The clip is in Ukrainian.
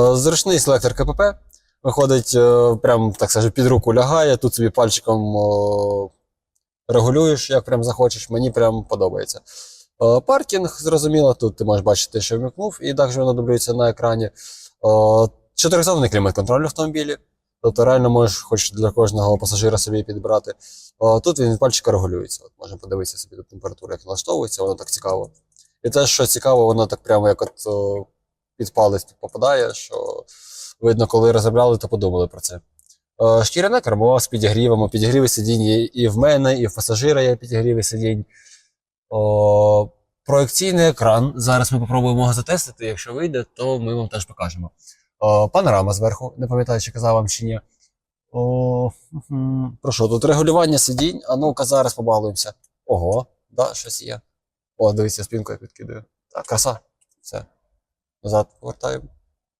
Е, Зручний селектор КПП. Виходить, е, прям так скажу, під руку лягає. Тут собі пальчиком регулюєш, як прям захочеш. Мені прям подобається. Е, Паркінг, зрозуміло, тут ти можеш бачити, що вмикнув, і також воно дублюється на екрані. Е, Чотиризонний клімат-контроль в автомобілі. Тобто реально можеш хоч для кожного пасажира собі підбрати. Тут він від пальчика регулюється. От можна подивитися собі тут температура, як налаштовується, воно так цікаво. І те, що цікаво, воно так прямо як от під палець попадає, що видно, коли розробляли, то подумали про це. Шкіряне кермо з підігрівами, підігріви сидінь є і в мене, і в пасажира є підігріви сидінь. О, проекційний екран. Зараз ми попробуємо його затестити. Якщо вийде, то ми вам теж покажемо. О, панорама зверху, не пам'ятаю, чи казав вам чи ні. О, мгм. Про що? Тут регулювання сидінь. А ну-ка зараз побалуємося. Ого, да, щось є. О, дивіться, спинку як відкидаю. Так, краса. Все. Назад повертаємо.